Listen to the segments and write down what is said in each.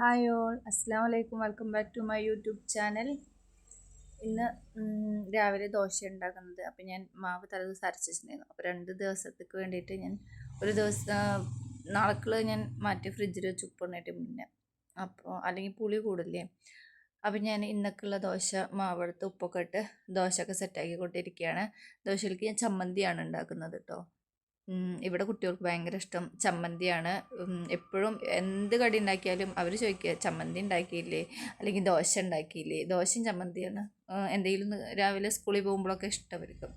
Hi all. അസ്സാം വലൈക്കും welcome back to my YouTube channel. ഇന്ന് രാവിലെ ദോശ ഉണ്ടാക്കുന്നത് അപ്പോൾ ഞാൻ മാവ് തലേദിവസം അരച്ചിട്ടുണ്ടായിരുന്നു. അപ്പോൾ രണ്ട് ദിവസത്തേക്ക് വേണ്ടിയിട്ട് ഞാൻ ഒരു ദിവസം നാളേക്കുള്ള ഞാൻ മാറ്റി ഫ്രിഡ്ജിൽ വെച്ച് ഉപ്പിടണേറ്റ് മുന്നേ. അപ്പോൾ അല്ലെങ്കിൽ പുളി കൂടില്ലേ? അപ്പോൾ ഞാൻ ഇന്നൊക്കെയുള്ള ദോശ മാവെടുത്ത് ഉപ്പൊക്കെ ഇട്ട് ദോശയൊക്കെ സെറ്റാക്കി കൊണ്ടിരിക്കുകയാണ്. ദോശയിലേക്ക് ഞാൻ ചമ്മന്തിയാണ് ഉണ്ടാക്കുന്നത് കേട്ടോ ഇവിടെ കുട്ടികൾക്ക് ഭയങ്കര ഇഷ്ടം ചമ്മന്തിയാണ്. എപ്പോഴും എന്ത് കടി ഉണ്ടാക്കിയാലും അവർ ചോദിക്കുക ചമ്മന്തി ഉണ്ടാക്കിയില്ലേ? അല്ലെങ്കിൽ ദോശ ഉണ്ടാക്കിയില്ലേ? ദോശയും ചമ്മന്തിയാണ്. എന്തെങ്കിലും രാവിലെ സ്കൂളിൽ പോകുമ്പോഴൊക്കെ ഇഷ്ടം അവർക്ക്.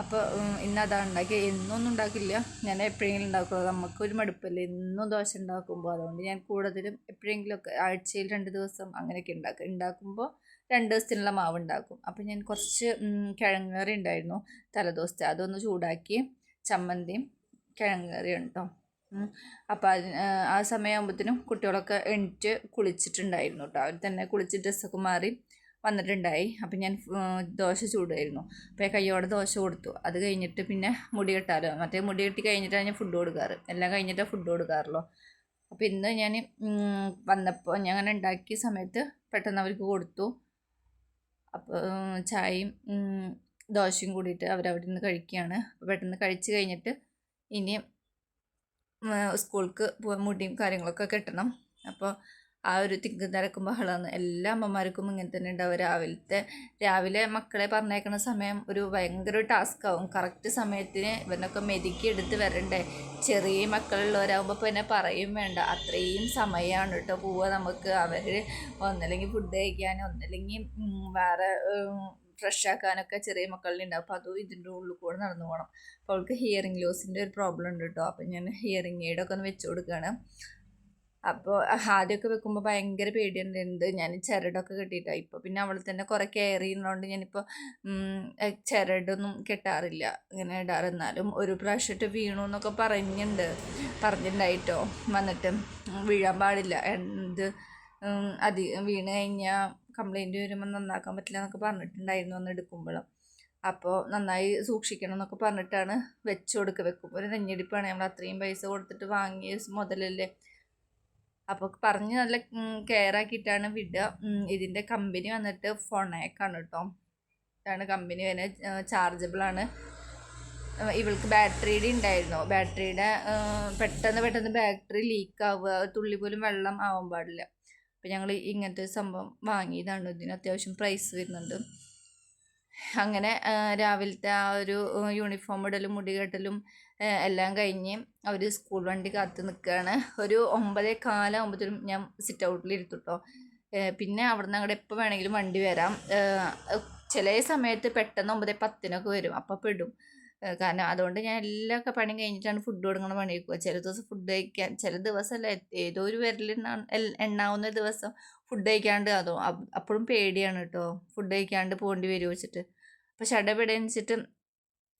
അപ്പോൾ ഇന്ന് അതാണ് ഉണ്ടാക്കി എന്നൊന്നും ഉണ്ടാക്കില്ല. ഞാൻ എപ്പോഴെങ്കിലും നമുക്ക് നമുക്കൊരു മടുപ്പല്ലേ? എന്നും ദോശ ഉണ്ടാക്കുമ്പോൾ അതുകൊണ്ട് ഞാൻ കൂടുതലും എപ്പോഴെങ്കിലുമൊക്കെ ആഴ്ചയിൽ രണ്ട് ദിവസം അങ്ങനെയൊക്കെ ഉണ്ടാക്കും. ഉണ്ടാക്കുമ്പോൾ രണ്ട് ദിവസത്തിനുള്ള മാവ് ഉണ്ടാക്കും. അപ്പോൾ ഞാൻ കുറച്ച് കിഴങ്ങേറി ഉണ്ടായിരുന്നു. തലേദിവസത്തെ അതൊന്ന് ചൂടാക്കി ചമ്മന്തിയും കിഴങ്ങ് കറിയും കേട്ടോ അപ്പോൾ അതിന് ആ സമയമാകുമ്പോഴത്തേനും കുട്ടികളൊക്കെ എണീറ്റ് കുളിച്ചിട്ടുണ്ടായിരുന്നു കേട്ടോ അവർ തന്നെ കുളിച്ച് ഡ്രസ്സൊക്കെ മാറി വന്നിട്ടുണ്ടായി. അപ്പം ഞാൻ ദോശ ചൂടായിരുന്നു അപ്പോൾ കയ്യോടെ ദോശ കൊടുത്തു. അത് കഴിഞ്ഞിട്ട് പിന്നെ മുടി കെട്ടാലോ? മറ്റേ മുടി കെട്ടി കഴിഞ്ഞിട്ടാണ് ഞാൻ ഫുഡ് കൊടുക്കാറ്. എല്ലാം കഴിഞ്ഞിട്ടാണ് ഫുഡ് കൊടുക്കാറുള്ളൂ. അപ്പോൾ ഇന്ന് ഞാൻ വന്നപ്പോൾ ഞാൻ അങ്ങനെ ഉണ്ടാക്കിയ സമയത്ത് പെട്ടെന്ന് അവർക്ക് കൊടുത്തു. അപ്പോൾ ചായയും ദോശയും കൂടിയിട്ട് അവരവിടെ നിന്ന് കഴിക്കുകയാണ് പെട്ടെന്ന് കഴിച്ച് കഴിഞ്ഞിട്ട് ഇനി സ്കൂൾക്ക് പോകാൻ മുടിയും കാര്യങ്ങളൊക്കെ കെട്ടണം. അപ്പോൾ ആ ഒരു തിക്കും തിരക്കും ബഹളമാണ് എല്ലാ അമ്മമാർക്കും ഇങ്ങനെ തന്നെ ഉണ്ടാവും. രാവിലത്തെ രാവിലെ മക്കളെ പറഞ്ഞേക്കുന്ന സമയം ഒരു ഭയങ്കര ടാസ്ക് ആവും. കറക്റ്റ് സമയത്തിന് ഇവനൊക്കെ മെതുക്കി എടുത്ത് വരണ്ടേ? ചെറിയ മക്കളുള്ളവരാകുമ്പോൾ എന്നെ പറയും വേണ്ട. അത്രയും സമയമാണ് കേട്ടോ പോവുക നമുക്ക്. അവർ ഒന്നല്ലെങ്കിൽ ഫുഡ് കഴിക്കാൻ ഒന്നല്ലെങ്കിൽ വേറെ ഫ്രഷ് ആക്കാനൊക്കെ ചെറിയ മക്കളിലുണ്ടാവും അപ്പോൾ അതും ഇതിന്റെ ഉള്ളിൽ കൂടെ നടന്നു പോകണം അപ്പോൾ അവൾക്ക് ഹിയറിംഗ് ലോസിന്റെ ഒരു പ്രോബ്ലം ഉണ്ട് കേട്ടോ അപ്പോൾ ഞാൻ ഹിയറിംഗ് എയ്ഡൊക്കെ ഒന്ന് വെച്ച് കൊടുക്കുകയാണ് അപ്പോൾ ആദ്യമൊക്കെ വെക്കുമ്പോൾ ഭയങ്കര പേടിയുണ്ട്. ഞാൻ ചിരടൊക്കെ കെട്ടിയിട്ടാണ് ഇപ്പോൾ പിന്നെ അവൾ തന്നെ കുറേ കെയർ ചെയ്യുന്നതുകൊണ്ട് ഞാനിപ്പോൾ ചിരടൊന്നും കെട്ടാറില്ല. ഇങ്ങനെ ഇടാറ്. എന്നാലും ഒരു പ്രാവശ്യമായിട്ട് വീണു എന്നൊക്കെ പറഞ്ഞിട്ടുണ്ട് പറഞ്ഞിട്ടുണ്ടായിട്ടോ വന്നിട്ട് വീഴാൻ പാടില്ല. എന്ത് അധികം വീണ് കഴിഞ്ഞാൽ കംപ്ലൈന്റ് വരുമ്പോൾ നന്നാക്കാൻ പറ്റില്ല എന്നൊക്കെ പറഞ്ഞിട്ടുണ്ടായിരുന്നു അന്ന് എടുക്കുമ്പോഴും അപ്പോൾ നന്നായി സൂക്ഷിക്കണം എന്നൊക്കെ പറഞ്ഞിട്ടാണ് വെച്ച് കൊടുക്കുക. വെക്കും. ഒരു നെഞ്ഞടിപ്പാണ്. നമ്മൾ അത്രയും പൈസ കൊടുത്തിട്ട് വാങ്ങിയ മുതലല്ലേ? അപ്പോൾ പറഞ്ഞ് നല്ല കെയർ ആക്കിയിട്ടാണ് വിടുക. ഇതിന്റെ കമ്പനി വന്നിട്ട് ഫോണേക്കാണ് കേട്ടോ ഇതാണ് കമ്പനി വരെ ചാർജബിളാണ് ഇവൾക്ക് ബാറ്ററിയുടെ ഉണ്ടായിരുന്നു ബാറ്ററിയുടെ പെട്ടെന്ന് പെട്ടെന്ന് ബാറ്ററി ലീക്ക് ആവുക തുള്ളി പോലും വെള്ളം ആവാൻ പാടില്ല. അപ്പോൾ ഞങ്ങൾ ഇങ്ങനത്തെ സംഭവം വാങ്ങിയതാണ്. ഇതിന് അത്യാവശ്യം പ്രൈസ് വരുന്നുണ്ട്. അങ്ങനെ രാവിലത്തെ ആ ഒരു യൂണിഫോം ഇടലും മുടി കെട്ടലും എല്ലാം കഴിഞ്ഞ് അവർ സ്കൂൾ വണ്ടി കാത്ത് നിൽക്കുകയാണ് ഒരു ഒമ്പതേ കാലാകുമ്പോഴത്തേനും ഞാൻ സിറ്റ് ഔട്ടിൽ ഇരുത്തു കേട്ടോ പിന്നെ അവിടെ നിന്ന് അങ്ങോട്ട് എപ്പോൾ വേണമെങ്കിലും വണ്ടി വരാം. ചില സമയത്ത് പെട്ടെന്ന് ഒമ്പതേ പത്തിനൊക്കെ വരും. അപ്പോൾ പെടും. കാരണം അതുകൊണ്ട് ഞാൻ എല്ലാ പണിയും കഴിഞ്ഞിട്ടാണ് ഫുഡ് കൊടുക്കണ പണി വെക്കുക. ചില ദിവസം ഫുഡ് കഴിക്കാൻ ചില ദിവസമല്ല ഏതോ ഒരു വിരലിൽ എണ്ണാവുന്ന ദിവസം ഫുഡ് കഴിക്കാണ്ട് അതോ അപ്പോഴും പേടിയാണ് കേട്ടോ. ഫുഡ് കഴിക്കാണ്ട് പോകേണ്ടി വരും വെച്ചിട്ട്. അപ്പോൾ ഷടപിടയനിച്ചിട്ട്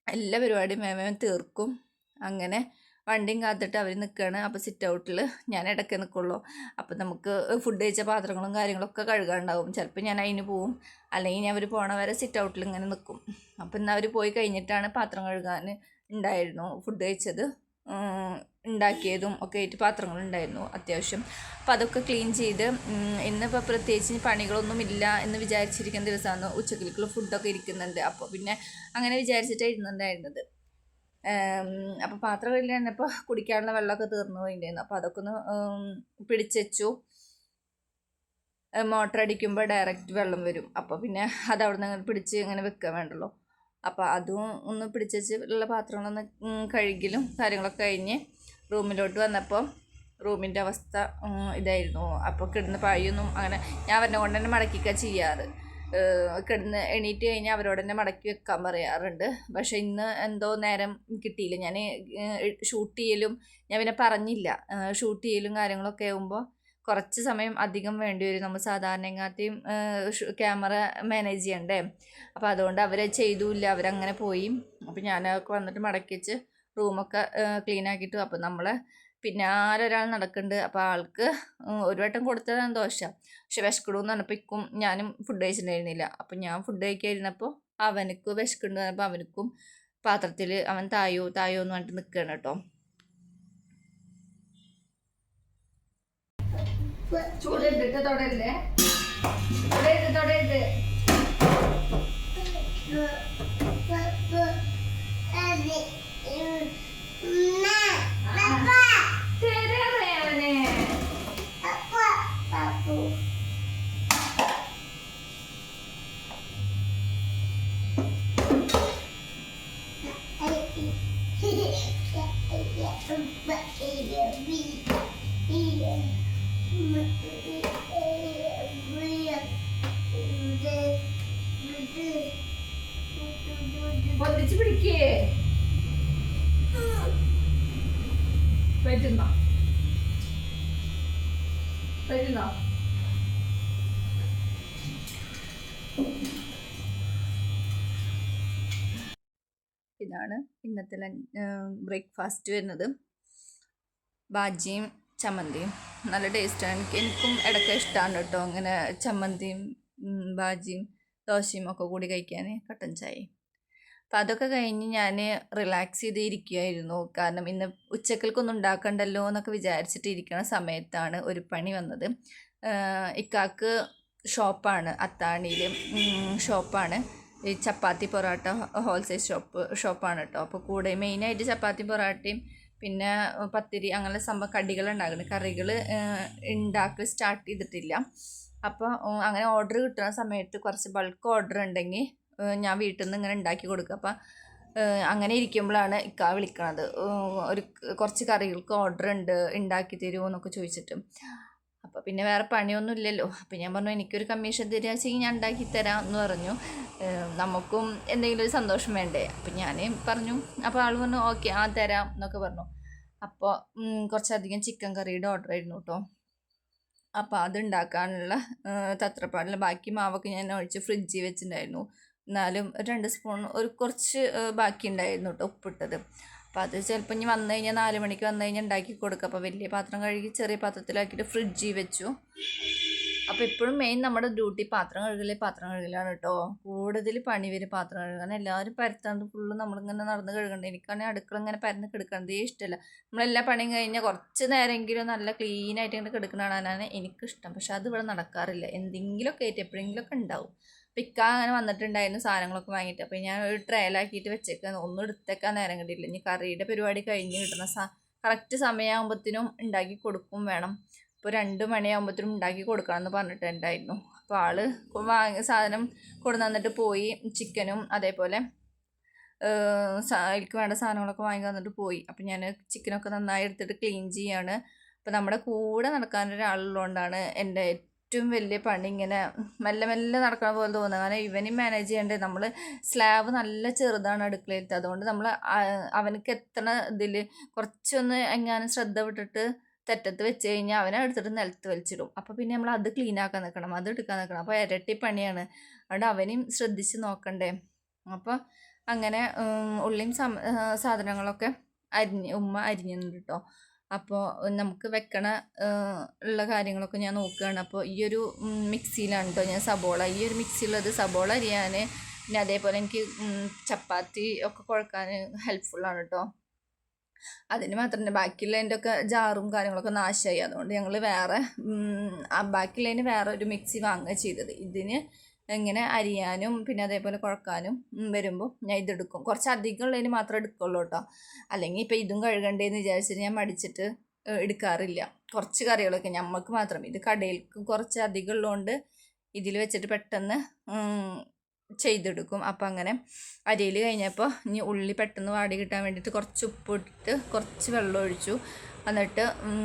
എല്ലാ പരിപാടിയും വേഗം തീർക്കും. അങ്ങനെ വണ്ടിയും കാത്തിട്ട് അവർ നിൽക്കുകയാണ് അപ്പോൾ സിറ്റ് ഔട്ടിൽ ഞാൻ ഇടയ്ക്ക് നിൽക്കുള്ളൂ അപ്പോൾ നമുക്ക് ഫുഡ് കഴിച്ച പാത്രങ്ങളും കാര്യങ്ങളൊക്കെ കഴുകാണ്ടാവും. ചിലപ്പോൾ ഞാൻ അതിന് പോവും. അല്ലെങ്കിൽ ഞാൻ അവർ പോണ വരെ സിറ്റ് ഔട്ടിൽ ഇങ്ങനെ നിൽക്കും അപ്പോൾ ഇന്ന് അവർ പോയി കഴിഞ്ഞിട്ടാണ് പാത്രം കഴുകാൻ ഉണ്ടായിരുന്നു ഫുഡ് കഴിച്ചത് ഉണ്ടാക്കിയതും ഒക്കെ ആയിട്ട് പാത്രങ്ങൾ ഉണ്ടായിരുന്നു അത്യാവശ്യം. അപ്പോൾ അതൊക്കെ ക്ലീൻ ചെയ്ത് ഇന്നിപ്പോൾ പ്രത്യേകിച്ച് പണികളൊന്നും ഇല്ല എന്ന് വിചാരിച്ചിരിക്കുന്ന ദിവസമാണ് ഉച്ചക്കിലേക്കുള്ള ഫുഡൊക്കെ ഇരിക്കുന്നുണ്ട്. അപ്പോൾ പിന്നെ അങ്ങനെ വിചാരിച്ചിട്ടാണ് ഇരുന്നുണ്ടായിരുന്നത്. അപ്പോൾ പാത്രം കഴിഞ്ഞപ്പോൾ കുടിക്കാനുള്ള വെള്ളമൊക്കെ തീർന്നു പോയിട്ടുണ്ടായിരുന്നു അപ്പോൾ അതൊക്കെ ഒന്ന് പിടിച്ചു മോട്ടർ അടിക്കുമ്പോൾ ഡയറക്റ്റ് വെള്ളം വരും. അപ്പോൾ പിന്നെ അത് അവിടെ നിന്ന് പിടിച്ച് ഇങ്ങനെ വെക്കുക വേണ്ടല്ലോ അപ്പോൾ അതും ഒന്ന് പിടിച്ച് ഉള്ള പാത്രങ്ങളൊന്ന് കഴുകിലും കാര്യങ്ങളൊക്കെ കഴിഞ്ഞ് റൂമിലോട്ട് വന്നപ്പോൾ റൂമിന്റെ അവസ്ഥ ഇതായിരുന്നു. അപ്പോൾ കിടന്ന് പായൊന്നും അങ്ങനെ ഞാൻ അവരുടെ കൊണ്ട് തന്നെ ചെയ്യാറ്. കിടന്ന് എണീറ്റ് കഴിഞ്ഞാൽ അവരോട് തന്നെ മടക്കി വെക്കാൻ പറയാറുണ്ട്. പക്ഷെ ഇന്ന് എന്തോ നേരം കിട്ടിയില്ല. ഞാൻ ഷൂട്ട് ചെയ്യലും ഞാൻ പിന്നെ പറഞ്ഞില്ല. ഷൂട്ട് ചെയ്യലും കാര്യങ്ങളൊക്കെ ആകുമ്പോൾ കുറച്ച് സമയം അധികം വേണ്ടി വരും. നമ്മൾ സാധാരണങ്ങാത്തെയും ക്യാമറ മാനേജ് ചെയ്യണ്ടേ? അപ്പോൾ അതുകൊണ്ട് അവരെ ചെയ്തുമില്ല അവരങ്ങനെ പോയി. അപ്പോൾ ഞാനൊക്കെ വന്നിട്ട് മടക്കി വെച്ച് റൂമൊക്കെ ക്ലീൻ ആക്കിയിട്ട് അപ്പോൾ നമ്മളെ പിന്നാലെ ആരൊരാൾ നടക്കുന്നുണ്ട് അപ്പോൾ ആൾക്ക് ഒരു വട്ടം കൊടുത്തതാണ് ദോശ പക്ഷെ വിശക്കണമെന്ന് പറഞ്ഞപ്പോൾ ഇക്കും ഞാനും ഫുഡ് കഴിച്ചിട്ടുണ്ടായിരുന്നില്ല അപ്പോൾ ഞാൻ ഫുഡ് കഴിക്കാതിരുന്നപ്പോൾ അവനക്ക് വിശക്കുന്നുണ്ട് പറഞ്ഞപ്പോൾ അവനക്കും പാത്രത്തിൽ അവൻ തായോ തായോ എന്ന് പറഞ്ഞിട്ട് നിൽക്കുകയാണ് കേട്ടോ ചൂടിട്ടിട്ട് തൊടരുതേ തൊടരുത് തൊടരുത് തരാറേ പറ്റുന്നോ? ഇതാണ് ഇന്നത്തെ ബ്രേക്ക്ഫാസ്റ്റ് വരുന്നത്. ബാജിയും ചമ്മന്തിയും. നല്ല ടേസ്റ്റാണ് എനിക്ക് എനിക്കും ഇടയ്ക്ക് ഇഷ്ടമാണ് കേട്ടോ അങ്ങനെ ചമ്മന്തിയും ബാജിയും ദോശയും ഒക്കെ കൂടി കഴിക്കാൻ കട്ടൻ ചായയും. അപ്പം അതൊക്കെ കഴിഞ്ഞ് ഞാൻ റിലാക്സ് ചെയ്ത് ഇരിക്കുകയായിരുന്നു കാരണം ഇന്ന് ഉച്ചക്കൽക്കൊന്നും ഉണ്ടാക്കണ്ടല്ലോ എന്നൊക്കെ വിചാരിച്ചിട്ട് ഇരിക്കുന്ന സമയത്താണ് ഒരു പണി വന്നത്. ഇക്കാക്ക് ഷോപ്പാണ് അത്താണിയിൽ ഷോപ്പാണ്. ഈ ചപ്പാത്തി പൊറോട്ട ഹോൾസെയിൽ ഷോപ്പ് ഷോപ്പാണ് കേട്ടോ അപ്പോൾ കൂടെ മെയിനായിട്ട് ചപ്പാത്തി പൊറോട്ടയും പിന്നെ പത്തിരി അങ്ങനെ സംഭവം കടികൾ ഉണ്ടാക്കുന്നത് കറികൾ ഉണ്ടാക്കി സ്റ്റാർട്ട് ചെയ്തിട്ടില്ല. അപ്പോൾ അങ്ങനെ ഓർഡർ കിട്ടുന്ന സമയത്ത് കുറച്ച് ബൾക്ക് ഓർഡർ ഉണ്ടെങ്കിൽ ഞാൻ വീട്ടിൽ നിന്ന് ഇങ്ങനെ ഉണ്ടാക്കി കൊടുക്കുക. അപ്പം അങ്ങനെ ഇരിക്കുമ്പോഴാണ് ഇക്ക വിളിക്കണത്. ഒരു കുറച്ച് കറികൾക്ക് ഓർഡർ ഉണ്ട് ഉണ്ടാക്കി തരുമോ എന്നൊക്കെ ചോദിച്ചിട്ട്. അപ്പോൾ പിന്നെ വേറെ പണിയൊന്നും ഇല്ലല്ലോ. അപ്പം ഞാൻ പറഞ്ഞു എനിക്കൊരു കമ്മീഷൻ തരിക വെച്ചെങ്കിൽ ഞാൻ ഉണ്ടാക്കി തരാം എന്ന് പറഞ്ഞു. നമുക്കും എന്തെങ്കിലും ഒരു സന്തോഷം വേണ്ടേ? അപ്പം ഞാൻ പറഞ്ഞു. അപ്പോൾ ആൾ പറഞ്ഞു ഓക്കെ ആ തരാം എന്നൊക്കെ പറഞ്ഞു. അപ്പോൾ കുറച്ചധികം ചിക്കൻ കറിയുടെ ഓർഡർ ആയിരുന്നു കേട്ടോ അപ്പോൾ അത് ഉണ്ടാക്കാനുള്ള തത്രപ്പാടില്ല ബാക്കി മാവൊക്കെ ഞാൻ ഒഴിച്ച് ഫ്രിഡ്ജിൽ വെച്ചിട്ടുണ്ടായിരുന്നു എന്നാലും രണ്ട് സ്പൂൺ ഒരു കുറച്ച് ബാക്കി ഉണ്ടായിരുന്നു കേട്ടോ ഉപ്പിട്ടത്. അപ്പോൾ അത് ചിലപ്പോൾ ഇനി വന്നു കഴിഞ്ഞാൽ നാല് മണിക്ക് വന്നു കഴിഞ്ഞാൽ ഉണ്ടാക്കി കൊടുക്കുക അപ്പോൾ വലിയ പാത്രം കഴുകി ചെറിയ പാത്രത്തിലാക്കിയിട്ട് ഫ്രിഡ്ജിൽ വെച്ചു. അപ്പോൾ എപ്പോഴും മെയിൻ നമ്മുടെ ഡ്യൂട്ടി പാത്രം കഴുകലേ പാത്രം കഴുകലാണ് കേട്ടോ കൂടുതൽ പണി വരും പാത്രം കഴുകാൻ. എല്ലാവരും പരത്താണ്ട് ഫുള്ള് നമ്മളിങ്ങനെ നടന്ന് കഴുകണ്ട. എനിക്കാണെങ്കിൽ അടുക്കള ഇങ്ങനെ പരന്ന് കിടക്കണതേ ഇഷ്ടമല്ല നമ്മളെല്ലാ പണിയും കഴിഞ്ഞാൽ കുറച്ച് നേരമെങ്കിലും നല്ല ക്ലീൻ ആയിട്ട് ഇങ്ങനെ കിടക്കണതാണ് എനിക്കിഷ്ടം. പക്ഷെ അത് ഇവിടെ നടക്കാറില്ല. എന്തെങ്കിലുമൊക്കെ ആയിട്ട് എപ്പോഴെങ്കിലുമൊക്കെ ഉണ്ടാവും അപ്പം അങ്ങനെ വന്നിട്ടുണ്ടായിരുന്നു സാധനങ്ങളൊക്കെ വാങ്ങിയിട്ട്. അപ്പോൾ ഞാൻ ഒരു ട്രയലാക്കിയിട്ട് വെച്ചേക്കാൻ ഒന്നും എടുത്തേക്കാൻ നേരം കിട്ടിയില്ല ഇനി കറിയുടെ പരിപാടി കഴിഞ്ഞ് കിട്ടുന്ന സ കറക്റ്റ് സമയമാകുമ്പോഴത്തേനും ഉണ്ടാക്കി കൊടുക്കും വേണം. ഇപ്പോൾ രണ്ട് മണിയാകുമ്പോഴത്തേനും ഉണ്ടാക്കി കൊടുക്കണം എന്ന് പറഞ്ഞിട്ടുണ്ടായിരുന്നു. അപ്പോൾ ആൾ വാങ്ങി സാധനം കൊണ്ടു തന്നിട്ട് പോയി. ചിക്കനും അതേപോലെ എനിക്ക് വേണ്ട സാധനങ്ങളൊക്കെ വാങ്ങി തന്നിട്ട് പോയി. അപ്പം ഞാൻ ചിക്കനൊക്കെ നന്നായി എടുത്തിട്ട് ക്ലീൻ ചെയ്യാണ്. അപ്പോൾ നമ്മുടെ കൂടെ നടക്കാൻ ഒരാളുള്ളതുകൊണ്ടാണ് എന്റെ ഏറ്റവും വലിയ പണി ഇങ്ങനെ മെല്ലെ മെല്ലെ നടക്കണ പോലെ തോന്നുന്നത് കാരണം ഇവനും മാനേജ് ചെയ്യേണ്ടത് നമ്മൾ സ്ലാബ് നല്ല ചെറുതാണ് അടുക്കളയിലത്തെ. അതുകൊണ്ട് നമ്മൾ അവനക്ക് എത്തണ ഇതിൽ കുറച്ചൊന്ന് എങ്ങാനും ശ്രദ്ധ വിട്ടിട്ട് തെറ്റത്ത് വെച്ച് കഴിഞ്ഞാൽ അവനെ എടുത്തിട്ട് നിലത്ത് വലിച്ചിടും. അപ്പോൾ പിന്നെ നമ്മൾ അത് ക്ലീൻ ആക്കാൻ നിൽക്കണം അത് എടുക്കാൻ നിൽക്കണം അപ്പോൾ ഇരട്ടി പണിയാണ്. അതുകൊണ്ട് അവനെയും ശ്രദ്ധിച്ച് നോക്കണ്ടേ? അപ്പോൾ അങ്ങനെ ഉള്ളിയും സാധനങ്ങളൊക്കെ അരിഞ്ഞ് ഉമ്മ അരിഞ്ഞിട്ടുണ്ട് കേട്ടോ അപ്പോൾ നമുക്ക് വെക്കണ ഉള്ള കാര്യങ്ങളൊക്കെ ഞാൻ നോക്കുകയാണ് അപ്പോൾ ഈ ഒരു മിക്സിയിലാണ് കേട്ടോ ഞാൻ സബോള. ഈ ഒരു മിക്സിയിലുള്ളത് സബോള അരിയാൻ പിന്നെ അതേപോലെ എനിക്ക് ചപ്പാത്തി ഒക്കെ കുഴക്കാൻ ഹെൽപ്ഫുള്ളാണ് കേട്ടോ അതിന് മാത്രമല്ല ബാക്കിയുള്ളതിന്റെ ഒക്കെ ജാറും കാര്യങ്ങളൊക്കെ നാശമായി അതുകൊണ്ട് ഞങ്ങൾ വേറെ ബാക്കിയുള്ളതിന് വേറെ ഒരു മിക്സി വാങ്ങുക ചെയ്തത്. ഇതിന് ഇങ്ങനെ അരിയാനും പിന്നെ അതേപോലെ കുഴക്കാനും വരുമ്പോൾ ഞാൻ ഇതെടുക്കും. കുറച്ച് അധികം ഉള്ളതിന് മാത്രമേ എടുക്കുള്ളൂ കേട്ടോ. അല്ലെങ്കിൽ ഇപ്പം ഇതും കഴുകണ്ടേന്ന് വിചാരിച്ചിട്ട് ഞാൻ മടിച്ചിട്ട് എടുക്കാറില്ല. കുറച്ച് കറികളൊക്കെ ഞമ്മക്ക് മാത്രം. ഇത് കടയിൽക്ക് കുറച്ച് അധികം ഉള്ളതുകൊണ്ട് ഇതിൽ വെച്ചിട്ട് പെട്ടെന്ന് ചെയ്തെടുക്കും. അപ്പം അങ്ങനെ അരിയിൽ കഴിഞ്ഞപ്പോൾ ഇനി ഉള്ളി പെട്ടെന്ന് വാടി കിട്ടാൻ വേണ്ടിയിട്ട് കുറച്ച് ഉപ്പ് ഇട്ടിട്ട് കുറച്ച് വെള്ളം ഒഴിച്ചു. എന്നിട്ട്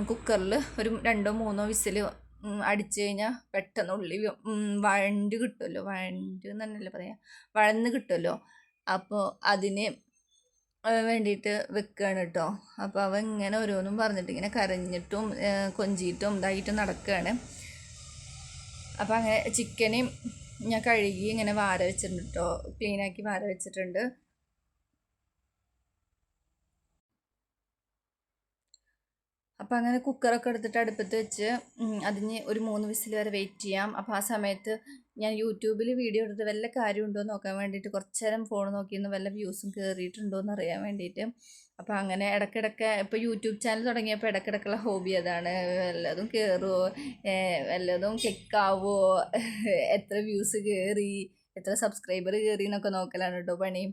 കുക്കറിൽ ഒരു രണ്ടോ മൂന്നോ വിസിൽ അടിച്ചു കഴിഞ്ഞാൽ പെട്ടെന്ന് ഉള്ളി വഴണ്ട് കിട്ടുമല്ലോ വഴണ്ട് എന്ന് തന്നെയല്ലേ പറയാം. വഴന്ന് കിട്ടുമല്ലോ അപ്പോൾ അതിന് വേണ്ടിയിട്ട് വെക്കുകയാണ് കേട്ടോ അപ്പോൾ അവ ഇങ്ങനെ ഓരോന്നും പറഞ്ഞിട്ട് ഇങ്ങനെ കരഞ്ഞിട്ടും കൊഞ്ചിയിട്ടും ഇതായിട്ടും നടക്കുകയാണ് അപ്പോൾ അങ്ങനെ ചിക്കനും ഞാൻ കഴുകി ഇങ്ങനെ വാര വെച്ചിട്ടുണ്ട് കേട്ടോ ക്ലീനാക്കി വാര വെച്ചിട്ടുണ്ട്. അപ്പോൾ അങ്ങനെ കുക്കറൊക്കെ എടുത്തിട്ട് അടുപ്പത്ത് വെച്ച് അതിന് ഒരു മൂന്ന് വിസിൽ വരെ വെയിറ്റ് ചെയ്യാം. അപ്പോൾ ആ സമയത്ത് ഞാൻ യൂട്യൂബിൽ വീഡിയോ എടുത്ത് വല്ല കാര്യമുണ്ടോ എന്ന് നോക്കാൻ വേണ്ടിയിട്ട് കുറച്ച് നേരം ഫോൺ നോക്കിയിരുന്നു വല്ല വ്യൂസും കയറിയിട്ടുണ്ടോ എന്ന് അറിയാൻ വേണ്ടിയിട്ട്. അപ്പോൾ അങ്ങനെ ഇടയ്ക്കിടയ്ക്ക് ഇപ്പോൾ യൂട്യൂബ് ചാനൽ തുടങ്ങിയപ്പോൾ ഇടയ്ക്കിടയ്ക്കുള്ള ഹോബി അതാണ്. വല്ലതും കയറുമോ വല്ലതും ക്ലിക്കാവോ എത്ര വ്യൂസ് കയറി എത്ര സബ്സ്ക്രൈബർ കയറി എന്നൊക്കെ നോക്കലാണ് കേട്ടോ പണി.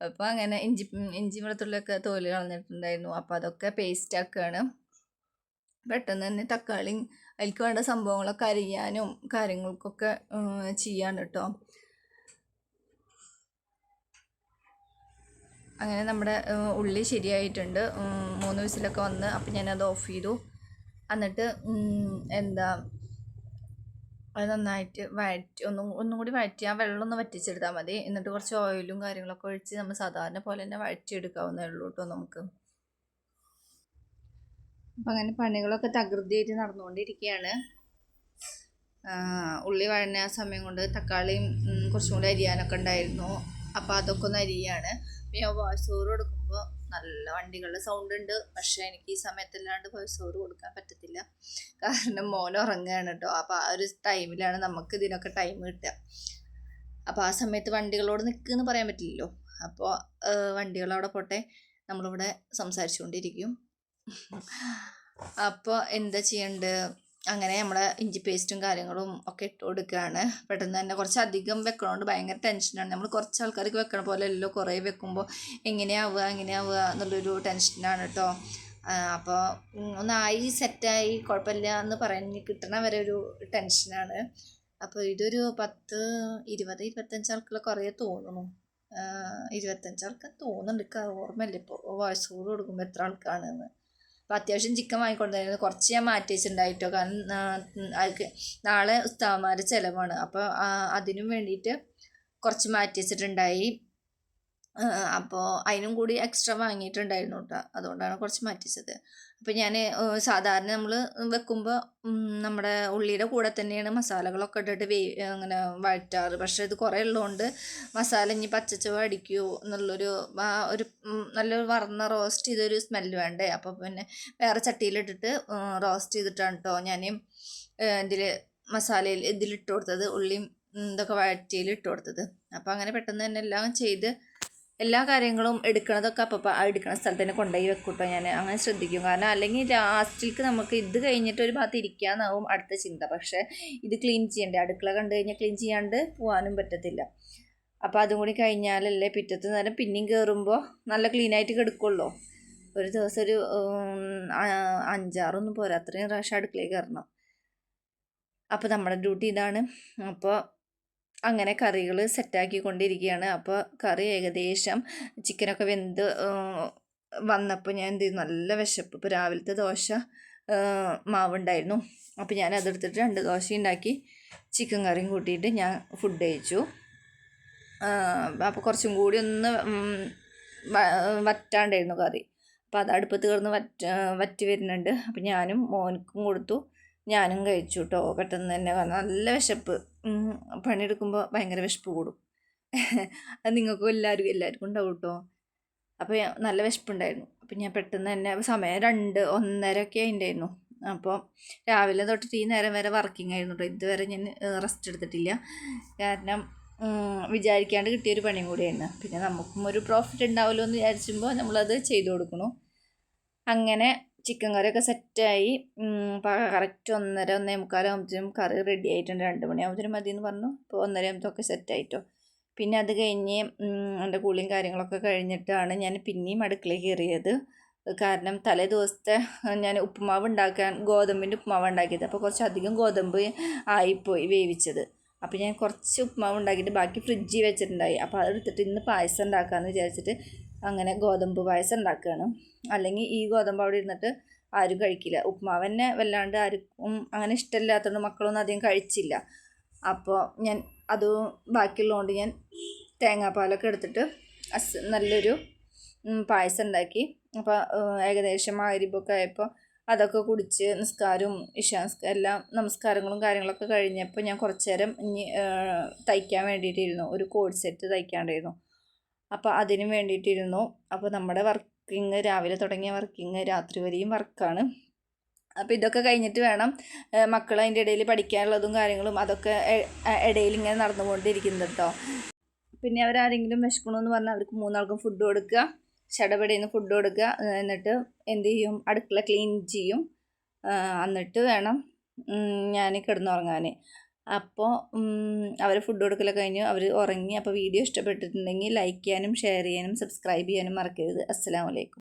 അപ്പോൾ അങ്ങനെ ഇഞ്ചി ഇഞ്ചി വെളുത്തുള്ളിയൊക്കെ തോൽ കളഞ്ഞിട്ടുണ്ടായിരുന്നു. അപ്പോൾ അതൊക്കെ പേസ്റ്റ് ആക്കുകയാണ് പെട്ടെന്ന് തന്നെ തക്കാളി അതിലേക്ക് വേണ്ട സംഭവങ്ങളൊക്കെ അരിയാനും കാര്യങ്ങൾക്കൊക്കെ ചെയ്യാണ് കേട്ടോ അങ്ങനെ നമ്മുടെ ഉള്ളി ശരിയായിട്ടുണ്ട്. മൂന്ന് വിസിലൊക്കെ വന്ന് അപ്പം ഞാനത് ഓഫ് ചെയ്തു. എന്നിട്ട് എന്താ അത് നന്നായിട്ട് വഴറ്റി ഒന്നും ഒന്നും കൂടി വഴറ്റി ആ വെള്ളം ഒന്ന് വറ്റിച്ചെടുത്താൽ മതി. എന്നിട്ട് കുറച്ച് ഓയിലും കാര്യങ്ങളൊക്കെ ഒഴിച്ച് നമ്മൾ സാധാരണ പോലെ തന്നെ വഴറ്റിയെടുക്കാവുന്നേ ഉള്ളൂ കേട്ടോ നമുക്ക്. അപ്പം അങ്ങനെ പണികളൊക്കെ തകൃതിയായിട്ട് നടന്നുകൊണ്ടിരിക്കുകയാണ് ഉള്ളി വഴഞ്ഞ സമയം കൊണ്ട് തക്കാളിയും കുറച്ചും കൂടി അരിയാനൊക്കെ ഉണ്ടായിരുന്നു. അപ്പോൾ അതൊക്കെ ഒന്ന് അരിയാണ്. ഞാൻ വോയിസ് ഓവർ കൊടുക്കുമ്പോൾ നല്ല വണ്ടികളുടെ സൗണ്ട് ഉണ്ട്. പക്ഷേ എനിക്ക് ഈ സമയത്തല്ലാണ്ട് വോയിസ് ഓവർ കൊടുക്കാൻ പറ്റത്തില്ല. കാരണം മോൻ ഉറങ്ങുകയാണ് കേട്ടോ അപ്പോൾ ആ ഒരു ടൈമിലാണ് നമുക്ക് ഇതിനൊക്കെ ടൈം കിട്ടുക. അപ്പോൾ ആ സമയത്ത് വണ്ടികളോട് നിൽക്കുമെന്ന് പറയാൻ പറ്റില്ലല്ലോ. അപ്പോൾ വണ്ടികളവിടെ പോട്ടെ. നമ്മളിവിടെ സംസാരിച്ചുകൊണ്ടിരിക്കും. അപ്പോൾ എന്താ ചെയ്യേണ്ടത് അങ്ങനെ നമ്മളെ ഇഞ്ചി പേസ്റ്റും കാര്യങ്ങളും ഒക്കെ ഇട്ട് കൊടുക്കുകയാണ് പെട്ടെന്ന് തന്നെ കുറച്ച് അധികം വെക്കണോണ്ട് ഭയങ്കര ടെൻഷനാണ് നമ്മൾ കുറച്ച് ആൾക്കാർക്ക് വെക്കണ പോലെ അല്ലല്ലോ കുറേ വെക്കുമ്പോൾ എങ്ങനെയാവുക എങ്ങനെയാവുക എന്നുള്ളൊരു ടെൻഷനാണ് കേട്ടോ അപ്പോൾ ഒന്നായി സെറ്റായി കുഴപ്പമില്ല എന്ന് പറഞ്ഞ് കിട്ടണ വരെ ഒരു ടെൻഷനാണ് അപ്പോൾ ഇതൊരു പത്ത് ഇരുപത് ഇരുപത്തഞ്ച് ആൾക്കുള്ള കുറേ തോന്നുന്നു. ഇരുപത്തഞ്ച് ആൾക്കാർ തോന്നുന്നുണ്ട്. ഓർമ്മയില്ല. ഇപ്പോൾ വോയിസ് കൂടെ കൊടുക്കുമ്പോൾ എത്ര ആൾക്കാണെന്ന്. അപ്പോൾ അത്യാവശ്യം ചിക്കൻ വാങ്ങിക്കൊണ്ടായിരുന്നു കുറച്ച് ഞാൻ മാറ്റി വെച്ചിട്ടുണ്ടായിട്ടോ. കാരണം അതിക്ക് നാളെ ഉസ്താവന്മാരുടെ ചിലവാണ്. അപ്പോൾ അതിനും വേണ്ടിയിട്ട് കുറച്ച് മാറ്റി വെച്ചിട്ടുണ്ടായി. അപ്പോൾ അതിനും കൂടി എക്സ്ട്രാ വാങ്ങിയിട്ടുണ്ടായിരുന്നു കേട്ടോ അതുകൊണ്ടാണ് കുറച്ച് മാറ്റിച്ചത്. അപ്പോൾ ഞാൻ സാധാരണ നമ്മൾ വെക്കുമ്പോൾ നമ്മുടെ ഉള്ളിയുടെ കൂടെ തന്നെയാണ് മസാലകളൊക്കെ ഇട്ടിട്ട് വേ അങ്ങനെ വഴറ്റാറ്. പക്ഷേ ഇത് കുറേ ഉള്ളതുകൊണ്ട് മസാല ഇനി പച്ചച്ചവ അടിക്കുമോ എന്നുള്ളൊരു ആ ഒരു നല്ലൊരു വറന്ന റോസ്റ്റ് ചെയ്തൊരു സ്മെല്ല് വേണ്ടേ? അപ്പോൾ പിന്നെ വേറെ ചട്ടിയിലിട്ടിട്ട് റോസ്റ്റ് ചെയ്തിട്ടാണ് കേട്ടോ ഞാൻ ഇതിൽ മസാലയിൽ ഇതിലിട്ട് കൊടുത്തത്. ഉള്ളിയും ഇതൊക്കെ വഴറ്റിയിൽ ഇട്ട് കൊടുത്തത്. അപ്പോൾ അങ്ങനെ പെട്ടെന്ന് തന്നെ എല്ലാം ചെയ്ത് എല്ലാ കാര്യങ്ങളും എടുക്കണതൊക്കെ അപ്പം എടുക്കണ സ്ഥലത്ത് തന്നെ കൊണ്ടുപോയി വെക്കൂട്ടോ ഞാൻ അങ്ങനെ ശ്രദ്ധിക്കും. കാരണം അല്ലെങ്കിൽ ലാസ്റ്റിലേക്ക് നമുക്ക് ഇത് കഴിഞ്ഞിട്ട് ഒരു ഭാഗത്ത് ഇരിക്കാന്നാവും അടുത്ത ചിന്ത. പക്ഷേ ഇത് ക്ലീൻ ചെയ്യണ്ടേ? അടുക്കള കണ്ടു കഴിഞ്ഞാൽ ക്ലീൻ ചെയ്യാണ്ട് പോകാനും പറ്റത്തില്ല. അപ്പോൾ അതും കൂടി കഴിഞ്ഞാലല്ലേ പിറ്റത്തെ നേരം പിന്നെയും കയറുമ്പോൾ നല്ല ക്ലീനായിട്ട് കിടക്കുള്ളൂ. ഒരു ദിവസം ഒരു അഞ്ചാറൊന്നും പോരാ. അത്രയും പ്രാവശ്യം അടുക്കളയിൽ കയറണം അപ്പോൾ നമ്മുടെ ഡ്യൂട്ടി ഇതാണ്. അപ്പോൾ അങ്ങനെ കറികൾ സെറ്റാക്കി കൊണ്ടിരിക്കുകയാണ് അപ്പോൾ കറി ഏകദേശം ചിക്കനൊക്കെ വെന്ത് വന്നപ്പോൾ ഞാൻ എന്ത് നല്ല വിശപ്പ്. ഇപ്പോൾ രാവിലത്തെ ദോശ മാവുണ്ടായിരുന്നു. അപ്പോൾ ഞാൻ അതെടുത്തിട്ട് രണ്ട് ദോശ ഉണ്ടാക്കി ചിക്കൻ കറിയും കൂട്ടിയിട്ട് ഞാൻ ഫുഡ് കഴിച്ചു. അപ്പോൾ കുറച്ചും കൂടി ഒന്ന് വറ്റാണ്ടായിരുന്നു കറി. അപ്പോൾ അത് അടുപ്പത്ത് കിടന്ന് വറ്റ വറ്റി വരുന്നുണ്ട്. അപ്പോൾ ഞാനും മോനക്കും കൊടുത്തു. ഞാനും കഴിച്ചു കേട്ടോ പെട്ടെന്ന് തന്നെ നല്ല വിശപ്പ്. പണിയെടുക്കുമ്പോൾ ഭയങ്കര വിശപ്പ് കൂടും. അത് നിങ്ങൾക്കും എല്ലാവരും എല്ലാവർക്കും ഉണ്ടാവും കേട്ടോ അപ്പോൾ നല്ല വിശപ്പുണ്ടായിരുന്നു. അപ്പം ഞാൻ പെട്ടെന്ന് തന്നെ സമയം രണ്ട് ഒന്നര ഒക്കെ ഉണ്ടായിരുന്നു അപ്പോൾ രാവിലെ തൊട്ടിട്ട് ഈ നേരം വരെ വർക്കിംഗ് ആയിരുന്നു കേട്ടോ ഇതുവരെ ഞാൻ റെസ്റ്റ് എടുത്തിട്ടില്ല. കാരണം വിചാരിക്കാണ്ട് കിട്ടിയൊരു പണിയും കൂടിയായിരുന്നു പിന്നെ നമുക്കും ഒരു പ്രോഫിറ്റ് ഉണ്ടാവുമല്ലോ എന്ന് വിചാരിച്ചുമ്പോൾ നമ്മളത് ചെയ്തു കൊടുക്കണു. അങ്ങനെ ചിക്കൻ കറിയൊക്കെ സെറ്റായി കറക്റ്റ് ഒന്നര ഒന്നേ മുക്കാലാകുമ്പോഴത്തേനും കറി റെഡി ആയിട്ടുണ്ട്. രണ്ട് മണിയാകുമ്പോഴത്തേനും മതി എന്ന് പറഞ്ഞു. അപ്പോൾ ഒന്നര ആകുമ്പോഴത്തൊക്കെ സെറ്റായിട്ടോ പിന്നെ അത് കഴിഞ്ഞ് എന്റെ കൂളിയും കാര്യങ്ങളൊക്കെ കഴിഞ്ഞിട്ടാണ് ഞാൻ പിന്നെയും അടുക്കളയിൽ കയറിയത്. കാരണം തലേ ദിവസത്തെ ഞാൻ ഉപ്പുമാവ് ഉണ്ടാക്കാൻ ഗോതമ്പിന്റെ ഉപ്പുമാവ് ഉണ്ടാക്കിയത്. അപ്പോൾ കുറച്ചധികം ഗോതമ്പ് ആയിപ്പോയി വേവിച്ചത്. അപ്പോൾ ഞാൻ കുറച്ച് ഉപ്പുമാവ് ഉണ്ടാക്കിയിട്ട് ബാക്കി ഫ്രിഡ്ജിൽ വെച്ചിട്ടുണ്ടായി. അപ്പോൾ അതെടുത്തിട്ട് ഇന്ന് പായസം ഉണ്ടാക്കാമെന്ന് വിചാരിച്ചിട്ട് അങ്ങനെ ഗോതമ്പ് പായസം ഉണ്ടാക്കുകയാണ്. അല്ലെങ്കിൽ ഈ ഗോതമ്പ് അവിടെ ഇരുന്നിട്ട് ആരും കഴിക്കില്ല. ഉപ്മാവ് തന്നെ വല്ലാണ്ട് ആർക്കും അങ്ങനെ ഇഷ്ടമില്ലാത്തതുകൊണ്ട് മക്കളൊന്നും അധികം കഴിച്ചില്ല. അപ്പോൾ ഞാൻ അത് ബാക്കിയുള്ളതുകൊണ്ട് ഞാൻ തേങ്ങാപ്പാലൊക്കെ എടുത്തിട്ട് അസ് നല്ലൊരു പായസം ഉണ്ടാക്കി. അപ്പോൾ ഏകദേശം ആയിരിപ്പൊക്കെ ആയപ്പോൾ അതൊക്കെ കുടിച്ച് നിസ്കാരവും ഇഷാസ്ക എല്ലാം നമസ്കാരങ്ങളും കാര്യങ്ങളൊക്കെ കഴിഞ്ഞപ്പോൾ ഞാൻ കുറച്ചു നേരം ഇനി തയ്ക്കാൻ വേണ്ടിയിട്ടിരുന്നു ഒരു കോഡ് സെറ്റ് തയ്ക്കാണ്ടായിരുന്നു. അപ്പോൾ അതിനും വേണ്ടിയിട്ടിരുന്നു. അപ്പോൾ നമ്മുടെ വർക്കിംഗ് രാവിലെ തുടങ്ങിയ വർക്കിംഗ് രാത്രി വരെയും വർക്കാണ്. അപ്പോൾ ഇതൊക്കെ കഴിഞ്ഞിട്ട് വേണം മക്കൾ അതിന്റെ ഇടയിൽ പഠിക്കാനുള്ളതും കാര്യങ്ങളും അതൊക്കെ ഇടയിൽ ഇങ്ങനെ നടന്നുകൊണ്ടിരിക്കുന്നത് കേട്ടോ പിന്നെ അവരാരെങ്കിലും വിശക്കണമെന്ന് പറഞ്ഞാൽ അവർക്ക് മൂന്നാൾക്കും ഫുഡ് കൊടുക്കുക. ചടപടയിൽ ഫുഡ് കൊടുക്കുക. എന്നിട്ട് എന്ത് ചെയ്യും? അടുക്കള ക്ലീൻ ചെയ്യും. എന്നിട്ട് വേണം ഞാൻ കിടന്നുറങ്ങാൻ അപ്പോൾ അവർ ഫുഡ് കൊടുക്കലൊക്കെ കഴിഞ്ഞു. അവർ ഉറങ്ങി. അപ്പോൾ വീഡിയോ ഇഷ്ടപ്പെട്ടിട്ടുണ്ടെങ്കിൽ ലൈക്ക് ചെയ്യാനും ഷെയർ ചെയ്യാനും സബ്സ്ക്രൈബ് ചെയ്യാനും മറക്കരുത്. അസ്സാം അലൈക്കും.